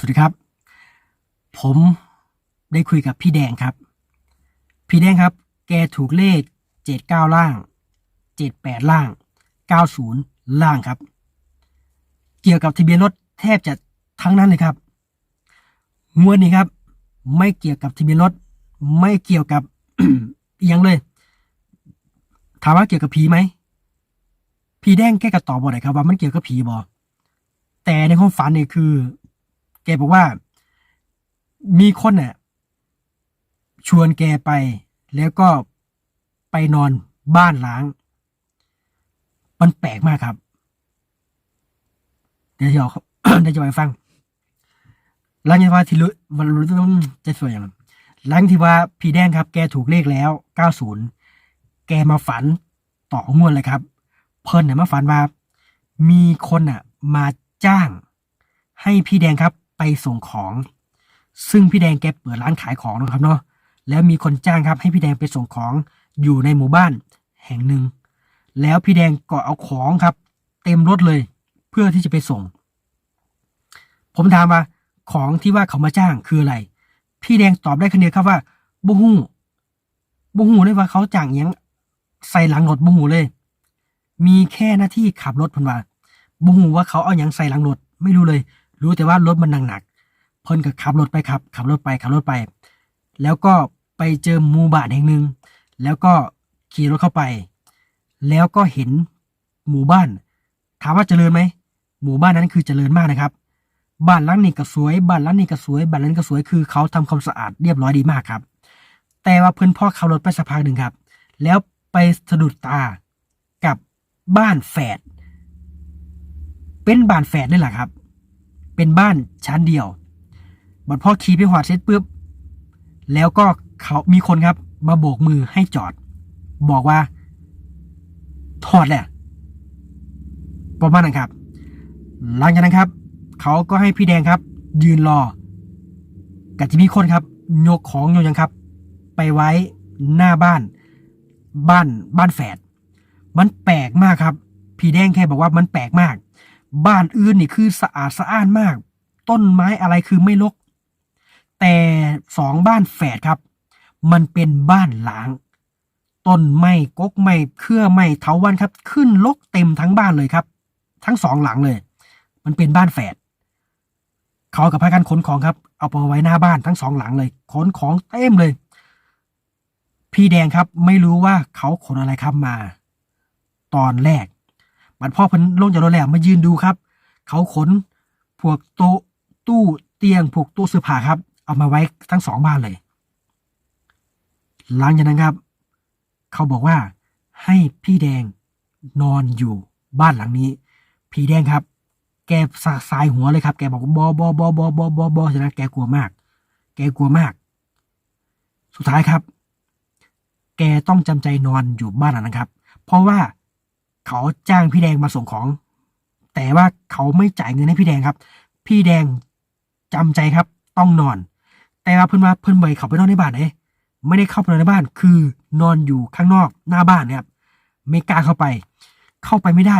สวัสดีครับ ผมได้คุยกับพี่แดงครับ พี่แดงครับ แกถูกเลขเจ็ดเก้าล่างเจ็ดแปดล่างเก้าศูนย์ล่างครับ เกี่ยวกับทะเบียนรถแทบจะทั้งนั้นเลยครับงวดนี้ครับ ไม่เกี่ยวกับทะเบียนรถ ไม่เกี่ยวกับยังเลย ถามว่าเกี่ยวกับผีไหมพี่แดงแกก็ตอบบ่ได้ครับว่ามันเกี่ยวกับผีบอแต่ในความฝันเนี่ยคือ แกบอกว่า มีคนน่ะ ชวนแกไป แล้วก็ไปนอนบ้านล้าง มันแปลกมากครับ เดี๋ยวจะเอาเดี๋ยวจะไปฟัง หลังจากว่าที่รู้วันรู้ต้องจะสวยอย่างหลังที่ว่าพี่แดงครับ แกถูกเลขแล้ว 90 แกมาฝันต่องวดเลยครับ เพิ่นน่ะมาฝันว่า มีคนน่ะ มาจ้างให้พี่แดงครับ ไปส่งของ ซึ่งพี่แดงแกเปิดร้านขายของนะครับเนาะแล้วมีคนจ้างครับให้พี่แดงไปส่งของอยู่ในหมู่บ้านแห่งหนึ่ง แล้วพี่แดงก็เอาของครับ เต็มรถเลย เพื่อที่จะไปส่ง ผมถามว่าของที่ว่าเขามาจ้างคืออะไร พี่แดงตอบได้คนเดียวครับว่าบูฮูบูฮู้เลยว่าเขาจ้างยังใส่หลังรถบูฮูเลย มีแค่หน้าที่ขับรถเพิ่นว่าบูฮูว่าเขาเอาหยังใส่หลังรถไม่รู้เลย รู้แต่ว่ารถมันหนักๆเพิ่นก็ขับรถไปครับ ขับรถไปขับรถไป แล้วก็ไปเจอหมู่บ้านแห่งหนึ่งแล้วก็ขี่รถเข้าไป แล้วก็เห็นหมู่บ้าน ถามว่าเจริญไหมหมู่บ้านนั้นคือเจริญมากนะครับ บ้านหลังนี้ก็สวย บ้านหลังนี้ก็สวย บ้านหลังนี้ก็สวย คือเขาทำความสะอาดเรียบร้อยดีมากครับ แต่ว่าเพื่อนพ่อขับรถไปสักพักหนึ่งครับ แล้วไปสะดุดตากับบ้านแฝด เป็นบ้านแฝดนี่แหละครับ เป็นบ้านชั้นเดียวบัดพ่อขี่ไปหอดเสร็จปุ๊บแล้วก็เขามีคนครับ มาโบกมือให้จอด บอกว่า ถอดแหละประมาณนั้นครับ หลังจากนั้นครับ เขาก็ให้พี่แดงครับ ยืนรอกับจะมีคนครับยกของโยนยังครับ ไปไว้หน้าบ้าน บ้านบ้านแฝดมันแปลกมากครับ พี่แดงแค่บอกว่ามันแปลกมาก บ้านอื่นนี่คือสะอาดสะอ้านมาก ต้นไม้อะไรคือไม่รก แต่สองบ้านแฝดครับ มันเป็นบ้านหลางต้นไม้กกไม้เครือไม้เถาวันครับ ขึ้นลกเต็มทั้งบ้านเลยครับ ทั้งสองหลังเลย มันเป็นบ้านแฝดเขากับพากันขนของครับ เอาไปไว้หน้าบ้านทั้งสองหลังเลยขนของเต็มเลย พี่แดงครับไม่รู้ว่าเขาขนอะไรครับมา ตอนแรก บัดพ่อเพิ่นลงจากรถแล้วมายืนดูครับ เขาขนพวกโต๊ะตู้เตียงพวกตู้เสื้อผ้าครับ เอามาไว้ทั้งสองบ้านเลย หลังจากนั้นครับ เขาบอกว่าให้พี่แดงนอนอยู่บ้านหลังนี้ พี่แดงครับ แกสะสายหัวเลยครับ แกบอกบอบอบอบอบอบอบอฉะนั้นแกกลัวมาก แกกลัวมาก สุดท้ายครับ แกต้องจำใจนอนอยู่บ้านหลังนั้นครับ เพราะว่า เขาจ้างพี่แดงมาส่งของ แต่ว่าเขาไม่จ่ายเงินให้พี่แดงครับ พี่แดงจำใจครับ ต้องนอน แต่ว่าเพื่อนว่าเพื่อนเบยเขาไปนอนในบ้านเอ้ไม่ได้เข้าไปนอนในบ้าน คือนอนอยู่ข้างนอกหน้าบ้านเนี่ยครับไม่กล้าเข้าไป เข้าไปไม่ได้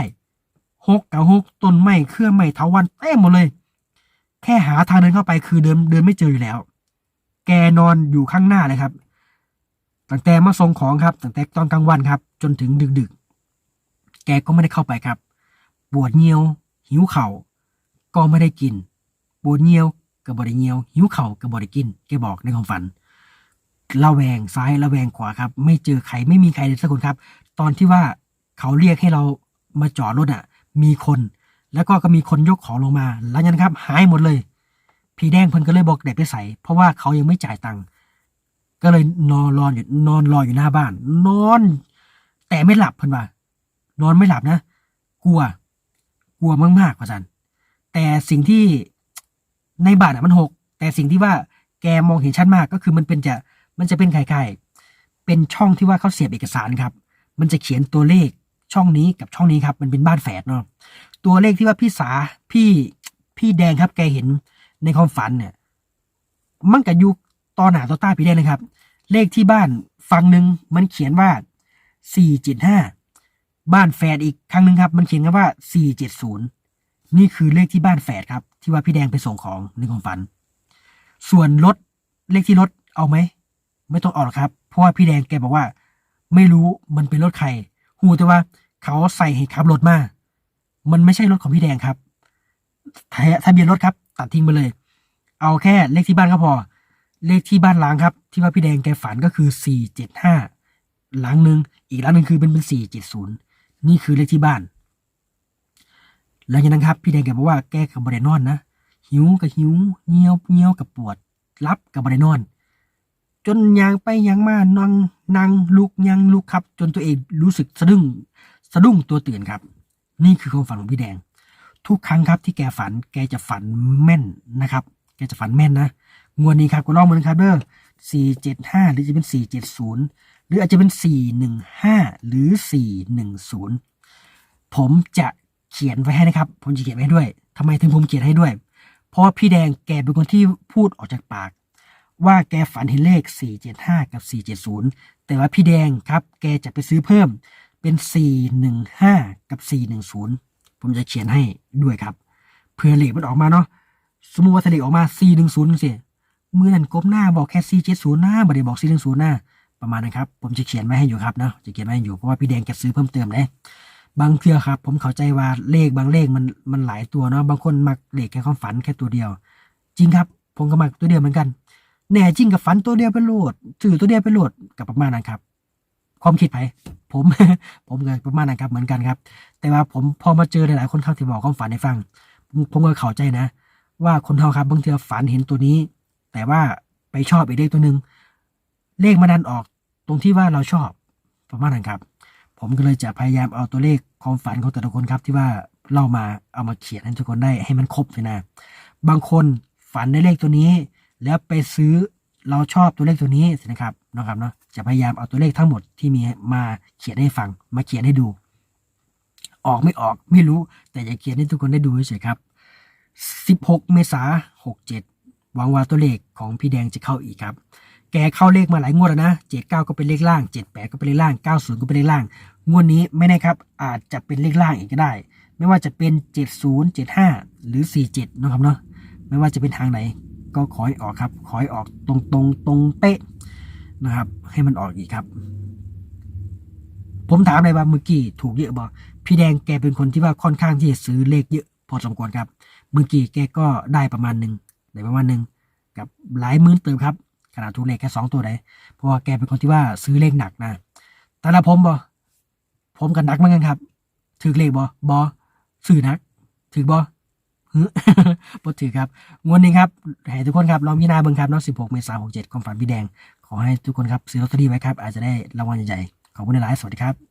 หกกับหกต้นไม้เครื่องไม้เถาวันเต็มหมดเลย แค่หาทางเดินเข้าไปคือเดินเดินไม่เจออยู่แล้ว แกนอนอยู่ข้างหน้าเลยครับตั้งแต่มาส่งของครับตั้งแต่ตอนกลางวันครับ จนถึงดึก แกก็ไม่ได้เข้าไปครับ ปวดเงียว หิวเข่า ก็ไม่ได้กิน ปวดเงียวกับบไดิเงียว หิวเข่ากับบไดิกิน แกบอกในความฝันระแวงซ้ายระแวงขวาครับ ไม่เจอใครไม่มีใครเลยสักคนครับ ตอนที่ว่าเขาเรียกให้เรามาจอดรถอะ มีคน แล้วก็ก็มีคนยกของลงมาหลังจากนั้นครับ หายหมดเลยพี่แดงเพิ่นก็เลยบอกเด็กไปใส่เพราะว่าเขายังไม่จ่ายตังค์ก็เลยนอนรออยู่นอนรออยู่หน้าบ้าน นอน แต่ไม่หลับเพิ่นว่า นอนไม่หลับนะ กลัว กลัวมากๆกว่าสันแต่สิ่งที่ในบานอะมันหก แต่สิ่งที่ว่าแกมองเห็นชัดมากก็คือมันเป็นจะมันจะเป็นไข่ๆเป็นช่องที่ว่าเขาเสียบเอกสารครับ มันจะเขียนตัวเลขช่องนี้กับช่องนี้ครับ มันเป็นบ้านแฝดเนาะตัวเลขที่ว่าพี่สาพี่พี่แดงครับ แกเห็นในความฝันเนี่ย มันกับยุคตอนหนาต่อต้าพี่แดงเลยครับ เลขที่บ้านฝั่งหนึ่งมันเขียนว่าสี่เจ็ดห้า บ้านแฝดอีกครั้งหนึ่งครับ มันเขียนกันว่าสี่เจ็ดศูนย์นี่คือเลขที่บ้านแฝดครับ ที่ว่าพี่แดงไปส่งของในความฝัน ส่วนรถเลขที่รถเอาไหม ไม่ต้องเอาหรอกครับ เพราะว่าพี่แดงแกบอกว่า ไม่รู้มันเป็นรถใคร หูแต่ว่าเขาใส่ให้ขับรถมา มันไม่ใช่รถของพี่แดงครับทะเบียนรถครับ ตัดทิ้งไปเลย เอาแค่เลขที่บ้านก็พอ เลขที่บ้านล้างครับ ที่ว่าพี่แดงแกฝันก็คือสี่เจ็ดห้าหลังหนึ่งอีกหลังหนึ่งคือเป็นเป็นสี่เจ็ดศู นี่คือเลขที่บ้าน หลังจากนั้นครับ พี่แดงแกบอกว่าแกกับบรินอนนะหิวกับหิวเงียวเงียวกับปวด รับกับบรินอน จนยางไปยางมานั่งนั่งลุกยังลุกครับ จนตัวเองรู้สึกสะดุ้งสะดุ้งตัวตื่นครับ นี่คือความฝันของพี่แดง ทุกครั้งครับที่แกฝันแกจะฝันแม่นนะครับ แกจะฝันแม่นนะงวดนี้ครับก็ลองมาเลยครับเด้อสี่เจ็ดห้าหรือจะเป็นสี่เจ็ดศูนย์ หรืออาจจะเป็นสี่หรือสี่หนึ่งศูนย์ผมจะเขียนไว้ให้นะครับ ผมจะเขียนไว้ให้ด้วยทำไมถึงผมเขียนให้ด้วย เพราะพี่แดงแกเป็นคนที่พูดออกจากปาก ว่าแกฝันเห็นเลข 475 กับ 470 แต่ว่าพี่แดงครับ แกจะไปซื้อเพิ่มเป็น 415 กับ 410 ผมจะเขียนให้ด้วยครับ เพื่อเลขมันออกมาเนาะสมมติว่าเลขออกมา 410สิมือนั่นก้มหน้าบอกแค่ 470หน้าบ่ได้บอก 410หน้า ประมาณนั้นครับ ผมจะเขียนไว้ให้อยู่ครับเนาะจะเขียนไว้ให้อยู่เพราะว่าพี่แดงแกซื้อเพิ่มเติมเลยบางเทื่อครับ ผมเข้าใจว่าเลขบางเลขมันมันหลายตัวเนาะบางคนมักเลขแค่ความฝันแค่ตัวเดียว จริงครับ ผมก็มักตัวเดียวเหมือนกันแน่จริงกับฝันตัวเดียวไปโหลดสื่อตัวเดียวไปโหลดกับประมาณนั้นครับ ความคิดไปผมผมก็ประมาณนั้นครับเหมือนกันครับ แต่ว่าผมพอมาเจอหลายๆคนครับที่บอกความฝันให้ฟัง ผมก็เข้าใจนะ ว่าคนเฮาครับบางเทีฝันเห็นตัวนี้ แต่ว่าไปชอบอีกเลขตัวหนึ่ง เลขมันดันออกตรงที่ว่าเราชอบประมาณนั้นครับ ผมก็เลยจะพยายามเอาตัวเลขความฝันของแต่ละคนครับ ที่ว่าเล่ามาเอามาเขียนให้ทุกคนได้ให้มันครบเลยนะ บางคนฝันในเลขตัวนี้ แล้วไปซื้อเราชอบตัวเลขตัวนี้สินะครับนะครับเนาะจะพยายามเอาตัวเลขทั้งหมดที่มีมาเขียนให้ฟัง มาเขียนให้ดู ออกไม่ออกไม่รู้ แต่จะเขียนให้ทุกคนได้ดูเฉยครับ 16 เมษา67หวังว่าตัวเลขของพี่แดงจะเข้าอีกครับ แกเข้าเลขมาหลายงวดแล้วนะ79ก็เป็นเลขล่าง78ก็เป็นเลขล่าง90ก็เป็นเลขล่าง งวดนี้ไม่แน่ครับ อาจจะเป็นเลขล่างอีกก็ได้ ไม่ว่าจะเป็น70 75หรือ47นะครับเนาะ ไม่ว่าจะเป็นทางไหน ก็ขอให้ออกครับ ขอให้ออกตรงตรงตรงเป๊ะนะครับ ให้มันออกอีกครับ ผมถามเลยว่าเมื่อกี้ถูกเยอะบอกพี่แดงแกเป็นคนที่ว่าค่อนข้างที่จะซื้อเลขเยอะพอสมควรครับ เมื่อกี้แกก็ได้ประมาณหนึ่งได้ประมาณหนึ่งกับหลายหมื่นเติมครับ ขนาดถูกเลขแค่สองตัวเลยเพราะว่าแกเป็นคนที่ว่าซื้อเลขหนักนะแต่ละผมบอผมกันหนักเหมือนกันครับถือเลขบอบอซื้อนักถือบอปถือครับงวดนี้ครับให้ทุกคนครับลองพิจารณาเบิ่งครับเนาะ16เมษายน67ความฝันพี่แดง ขอให้ทุกคนครับซื้อลอตเตอรี่ไว้ครับ อาจจะได้รางวัลใหญ่ๆขอบคุณหลายๆสวัสดีครับ